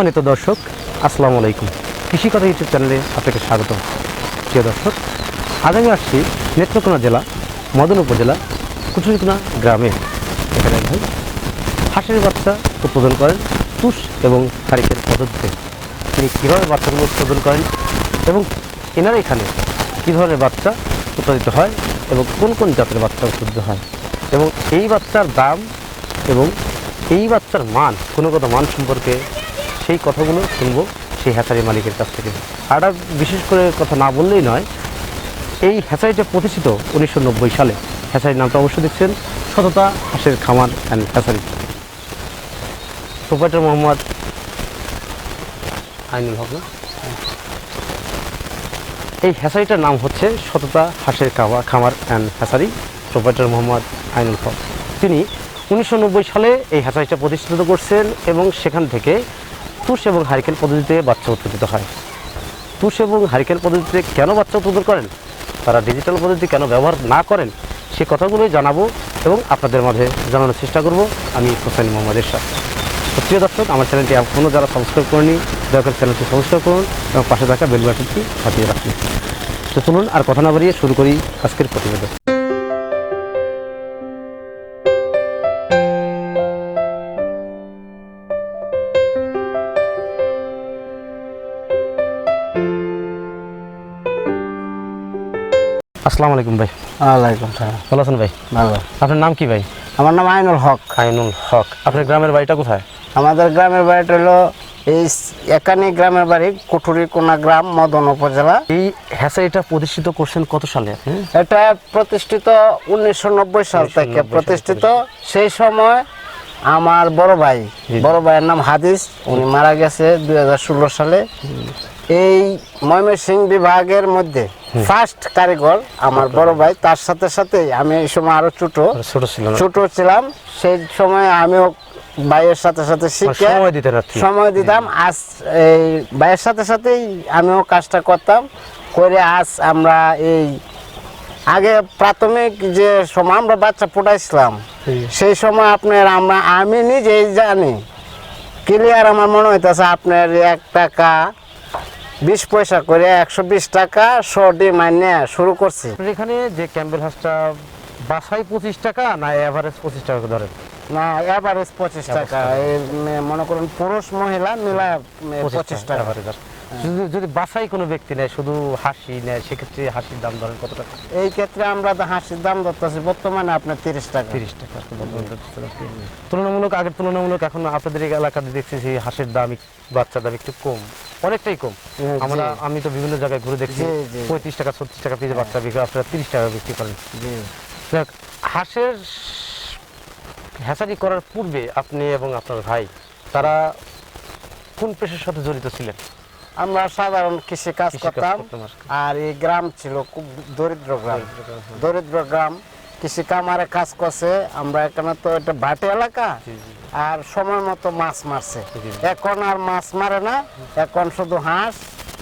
সম্মানিত দর্শক, আসসালামু আলাইকুম। কৃষি কথা ইউটিউব চ্যানেলে আপনাকে স্বাগত প্রিয় দর্শক, আজ আমি আসছি নেত্রকোনা জেলা, মদন উপজেলা, কুচুরিকোনা গ্রামে। এখানে এক ভাই হাঁসের বাচ্চা উৎপাদন করেন, তুষ এবং তারিখের পদ্ধতিতে। তিনি কীভাবে বাচ্চাগুলো উৎপাদন করেন এবং এনারা এখানে কী ধরনের বাচ্চা উৎপাদিত হয় এবং কোন কোন জাতের বাচ্চা উৎপাদিত হয়? এবং এই বাচ্চার দাম এবং এই বাচ্চার মান, গুণগত মান সম্পর্কে সেই কথাগুলো শুনব সেই হ্যাচারি মালিকের কাছ থেকে। আর বিশেষ করে কথা না বললেই নয়, এই হ্যাচারিটা প্রতিষ্ঠিত উনিশশো নব্বই সালে। হ্যাচারির নামটা অবশ্যই দেখছেন সততা হাঁসের খামার and hatchery proprietor Mohammad Ainul Haque এই হ্যাচারিটার নাম হচ্ছে সততা হাঁসের খামার খামার and hatchery proprietor Mohammad Ainul Haque. তিনি উনিশশো নব্বই সালে এই হ্যাচারিটা প্রতিষ্ঠিত করছেন এবং সেখান থেকে তুষ এবং হারিকেন পদ্ধতিতে বাচ্চা উৎপাদিত হয়। তুষ এবং হারিকেন পদ্ধতিতে কেন বাচ্চা উৎপাদন করেন? তারা ডিজিটাল পদ্ধতি কেন ব্যবহার না করেন? সে কথাগুলোই জানাব এবং আপনাদের মাঝে জানানোর চেষ্টা করব। আমি হোসেন মোহাম্মদ এরশাদ। প্রিয় দর্শক, আমার চ্যানেলটি এখনও যারা সাবস্ক্রাইব করেনি দয়া করে চ্যানেলটি সাবস্ক্রাইব করুন এবং পাশে থাকা বেল বাটনটি বাজিয়ে রাখুন। তো চলুন আর কথা না বাড়িয়ে শুরু করি আজকের প্রতিবেদন। আসসালামু আলাইকুম ভাই। ওয়ালাইকুম সালাম। ভালো আছেন ভাই? ভালো। আপনার নাম কি ভাই? আমার নাম আইনুল হক। আইনুল হক। আপনার গ্রামের বাড়িটা কোথায়? আমাদের গ্রামের বাড়িটা হলো এই একানি গ্রামের বাড়ি কুঠুরি কোনা গ্রাম মদন উপজেলা। এই হ্যাচারিটা প্রতিষ্ঠিত করছেন কত সালে? এটা প্রতিষ্ঠিত উনিশশো নব্বই সাল 1990 থেকে প্রতিষ্ঠিত। সেই সময় আমার বড় ভাই বড় ভাইয়ের নাম হাদিস উনি মারা গেছে দুই হাজার ষোলো সালে। এই ময়মনসিং বিভাগের মধ্যে ফার্স্ট কারিগর আমার বড় ভাই। তার সাথে সাথে আমি এই সময় আরও ছোট। ছোট ছিল ছোট ছিলাম। সেই সময় আমিও ভাইয়ের সাথে সাথে শিখে। সময় দিতাম। আজ এই ভাইয়ের সাথে সাথেই আমিও কাজটা করতাম। করে আজ আমরা এই আগে প্রাথমিক যে সময় আমরা বাচ্চা ফুটাইছিলাম সেই সময় আপনার আমরা আমি নিজেই জানি ক্লিয়ার আমার মনে হইতেছে আপনার এক টাকা বিশ পয়সা করে একশো বিশ টাকা শর্টি মাইনে শুরু করছি। এখানে যে ক্যাম্বেল হাঁসটা বাসায় পঁচিশ টাকা না এভারেজ পঁচিশ টাকা ধরেন? না এভারেজ পঁচিশ টাকা। মনে করুন পুরুষ মহিলা মিলা পঁচিশ টাকা। যদি যদি বাসাই কোনো ব্যক্তি নেয় শুধু হাসি নেয় সেক্ষেত্রে হাসির দাম ধরেন কত টাকা? এই ক্ষেত্রে আমরা তো হাসির দাম ধরতেছি বর্তমানে আপনার তিরিশ টাকা। তিরিশ টাকা। তুলনামূলক আগের তুলনামূলক এখন আপনাদের এই এলাকাতে দেখছি যে হাঁসের দাম বাচ্চার দাম একটু কম। অনেকটাই কম। হ্যাঁ, আমরা আমি তো বিভিন্ন জায়গায় ঘুরে দেখছি। পঁয়ত্রিশ টাকা ছত্রিশ টাকা পিস বাচ্চা বিক্রি আপনারা তিরিশ টাকা বিক্রি করেন। যাক, হাঁসের হ্যাচারি করার পূর্বে আপনি এবং আপনার ভাই তারা কোন পেশার সাথে জড়িত ছিলেন? আমরা সাধারণ কৃষি কাজ করতাম। আর এই গ্রাম ছিল খুব দরিদ্র গ্রাম। দরিদ্র গ্রাম কৃষি কামারে কাজ করছে। আমরা এখানে তো এটা ভাটি এলাকা। আর সময় মতো মাছ মারছে। এখন আর মাছ মারে না। এখন শুধু হাঁস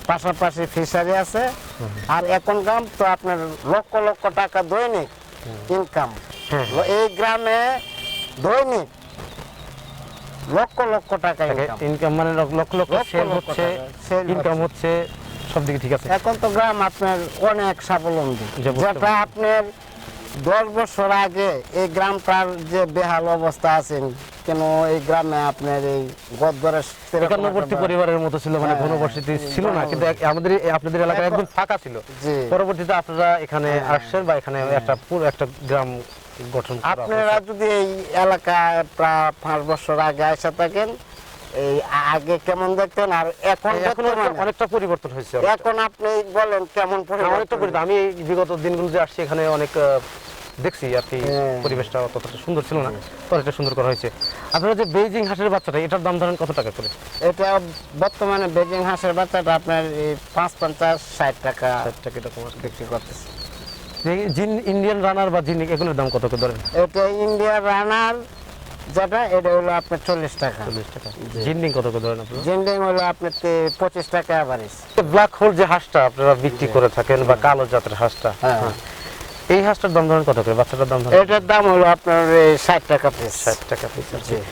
পাশাপাশি ফিশারি আছে। আর এখন গ্রাম তো আপনার লক্ষ লক্ষ টাকা দৈনিক ইনকাম হ্যাঁ। এই গ্রামে দৈনিক লক্ষ লক্ষ টাকা ইনকাম মানে লক্ষ লক্ষ সেল হচ্ছে ইনকাম হচ্ছে। সব দিকে ঠিক আছে। এখন তো গ্রাম আপনার অনেক স্বাবলম্বী। যেটা আপনার দশ বছর আগে এই গ্রামটার যে বেহাল অবস্থা আছেন কেন এই গ্রামে আপনার এই গদ্দরের একান্নবর্তী পরিবারের মতো ছিল মানে হ্যাঁ, ঘনবসতি ছিল না কিন্তু আমাদের আপনাদের এলাকায় একদম ফাঁকা ছিল। পরবর্তীতে আপনারা এখানে আসছেন বা এখানে একটা পুরো একটা গ্রাম গঠন আপনারা যদি এই এলাকায় প্রায় পাঁচ বছর আগে আসা থাকেন এই আগে কেমন দেখতেন আর এখন এখন অনেকটা পরিবর্তন হয়েছে এখন আপনি বলেন কেমন হ্যাঁ, অনেকটা পরিবর্তন? আমি বিগত দিনগুলো যে আসছি এখানে অনেক দেখছি আর কি হ্যাঁ। পরিবেশটা ততটা সুন্দর ছিল না অনেকটা সুন্দর করা হয়েছে। আপনারা যে বেজিং হাঁসের বাচ্চাটা এটার দাম ধরেন কত টাকা করে? এটা বর্তমানে বেজিং হাঁসের বাচ্চাটা আপনার এই পাঁচ পঞ্চাশ ষাট টাকা ষাট টাকা এরকম বিক্রি করতেছে। জিন ইন্ডিয়ান রানার বা জিন এগুলোর দাম কত করে ধরেন? এটা ইন্ডিয়ার রানার যেটা এটা হলো আপনার চল্লিশ টাকা। চল্লিশ টাকা। জিন্ডিং কত করে ধরেন আপনারা? জিন্ডিং হলো আপনার পঁচিশ টাকা অ্যাভারেজ ব্ল্যাক হোল যে হাঁসটা আপনারা বিক্রি করে থাকেন বা কালো জাতের হাঁসটা হ্যাঁ। হ্যাঁ। এই হাঁসটার দাম ধরেন কত করে? বাচ্চাটার দাম ধরেন? এটার দাম হলো আপনার ষাট টাকা পিস ষাট টাকা পিস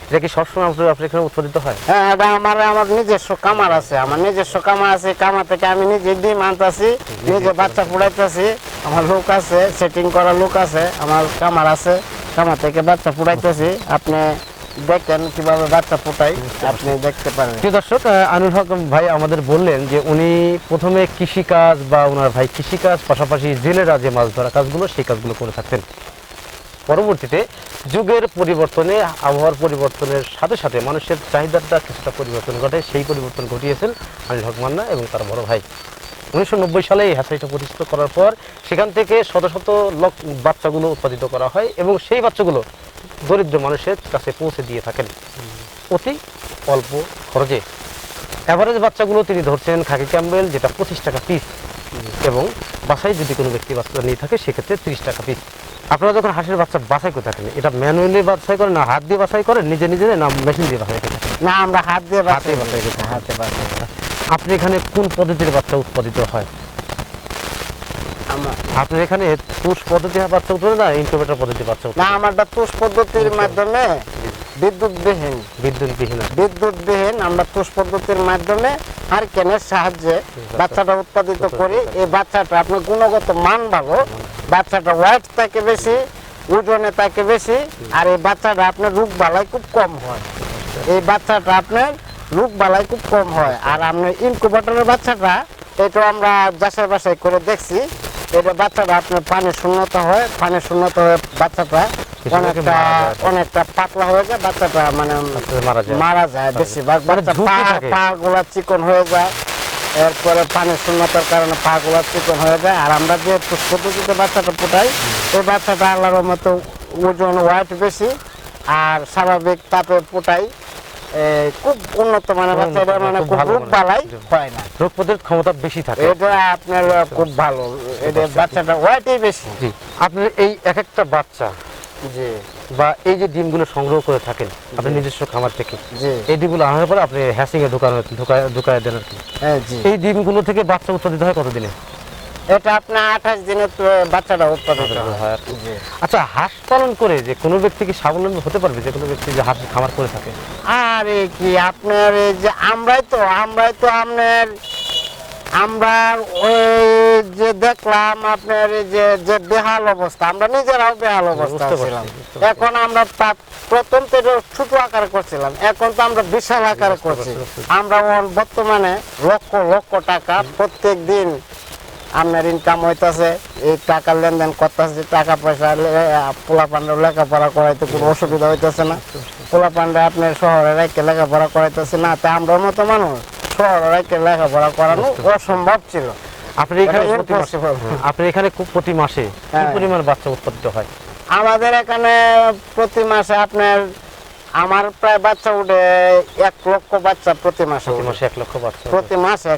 এটা কি সবসময় আপনার আপনার এখানে উৎপাদিত হয়? হ্যাঁ এটা আমার আমার নিজস্ব কামার আছে। আমার নিজস্ব কামার আছে কামার থেকে আমি নিজে ডিম আনতাছি নিজে বাচ্চা ফুড়াইতেছি আমার লোক আছে সেটিং করা লোক আছে, আমার কামার আছে, কামার থেকে বাচ্চা ফুড়াইতেছি আপনি দেখেন কীভাবে বাচ্চা ফুটাই, আপনি দেখতে পারেন। প্রিয় দর্শক আনুল হক ভাই আমাদের বললেন যে উনি প্রথমে কৃষিকাজ বা ওনার ভাই কৃষিকাজ, পাশাপাশি জেলেরা যে মাছ ধরা কাজগুলো, সেই কাজগুলো করে থাকতেন। পরবর্তীতে যুগের পরিবর্তনে, আবহাওয়ার পরিবর্তনের সাথে সাথে মানুষের চাহিদাটা কিছুটা পরিবর্তন ঘটে সেই পরিবর্তন ঘটিয়েছেন আনিল হক মান্না এবং তার বড় ভাই। উনিশশো নব্বই সালে এই হ্যাচারিটা প্রতিষ্ঠিত করার পর সেখান থেকে শত শত লক বাচ্চাগুলো উৎপাদিত করা হয় এবং সেই বাচ্চাগুলো দরিদ্র মানুষের কাছে পৌঁছে দিয়ে থাকেন। অতি অল্প খরচে। অ্যাভারেজ বাচ্চাগুলো তিনি ধরছেন খাকি ক্যাম্বেল যেটা পঁচিশ টাকা পিস এবং বাসায় যদি কোনো ব্যক্তি বাচ্চা নিয়ে থাকে সেক্ষেত্রে তিরিশ টাকা পিস আপনারা যখন হাঁসের বাচ্চা বাছাই করে থাকেন এটা ম্যানুয়ালি বাছাই করেন না হাত দিয়ে বাছাই করেন নিজে নিজে না মেশিন দিয়ে বাছাই করে না আমরা হাত দিয়ে বাছাই হয়। হাতে বাচ্চা আপনি এখানে কোন পদ্ধতির বাচ্চা উৎপাদিত হয়? আপনার এখানে পুষ পদ্ধতির বাচ্চা উৎপাদন না ইনকিউবেটর পদ্ধতির বাচ্চা না উৎপাদন আমারটা তুষ পদ্ধতির মাধ্যমে বিদ্যুৎবিহীন। বিদ্যুৎবিহীন। বিদ্যুৎবিহীন আমরা তুষ পদ্ধতির মাধ্যমে হারকেনের সাহায্যে বাচ্চাটা উৎপাদিত করি। এই বাচ্চাটা আপনার গুণগত মান ভালো বাচ্চাটা ওয়েট থাকে বেশি ওজনে থাকে বেশি আর এই বাচ্চাটা আপনার রোগ বালাই খুব কম হয়। এই বাচ্চাটা আপনার রোগ বালাই খুব কম হয়। আর আপনার ইনকুবেটরের বাচ্চাটা এটা আমরা যাচাই বাছাই করে দেখছি। এটা বাচ্চাটা আপনার পানি শূন্যতা হয় পানি শূন্যতা হয়ে বাচ্চাটা অনেকটা অনেকটা পাতলা হয়ে যায় বাচ্চাটা মানে মারা যায়। বেশিরভাগ। মানে বাচ্চা পা। গুলা চিকন হয়ে যায়। এরপরে পানির শূন্যতার কারণে পা গুলা চিকন হয়ে যায়। আর আমরা যে পদ্ধতিতে বাচ্চাটা ফুটাই ওই বাচ্চাটা আল্লাহর মতো ওজন ওয়েট বেশি আর স্বাভাবিক তাপে ফুটাই খুব উন্নত মানের বাচ্চা এটা মানে খুব রোগ। বালাই হয় না। রোগ প্রতিরোধ ক্ষমতা বেশি থাকে। এটা আপনার খুব ভালো। এটা বাচ্চাটা ওয়েটই বেশি। জি। আপনার এই এক একটা বাচ্চা জি। বা এই যে ডিমগুলো সংগ্রহ করে থাকেন আপনি নিজস্ব খামার থেকে এই ডিমগুলো আনার পরে আপনি হ্যাসিং এ ঢোকানো ঢোকায় ঢোকায় দেন আর কি। হ্যাঁ এই ডিমগুলো থেকে বাচ্চা উৎপাদিত হয় কতদিনে? এটা আপনার আঠাশ বাচ্চাটা উৎপাদিত হয়। আচ্ছা হাঁস পালন করে যে কোনো ব্যক্তি কি স্বাবলম্বী হতে পারবে যে কোনো ব্যক্তি যে হাঁস খামার করে থাকে? আরে কি আপনার যে আমরাই তো আমরাই তো আপনার আমরা ওই যে দেখলাম আপনার যে যে বেহাল অবস্থা আমরা নিজেরাও বেহাল অবস্থা ছিলাম। এখন আমরা প্রথম তো এটা ছোট আকারে করছিলাম এখন তো আমরা বিশাল আকারে করছি। আমরা বর্তমানে লক্ষ লক্ষ টাকা প্রত্যেক দিন আপনার ইনকাম হইতাছে এই টাকার লেনদেন করতেছে টাকা পয়সা পোলা পান্ডার লেখাপড়া করাইতে কোনো অসুবিধা হইতেছে না। পোলা পান্ডা আপনার শহরে রেখে লেখাপড়া করাইতেছে না তা আমরা মতো মানুষ। শহরে রেখে লেখাপড়া করানো অসম্ভব ছিল। আপনি এখানে। আপনি এখানে খুব প্রতি মাসে কি হ্যাঁ। পরিমাণ বাচ্চা উৎপাদিত হয়? আমাদের এখানে প্রতি মাসে আপনার আমার প্রায় বাচ্চা উঠে এক লক্ষ বাচ্চা প্রতি মাসে এক লক্ষ বাচ্চা প্রতি মাসে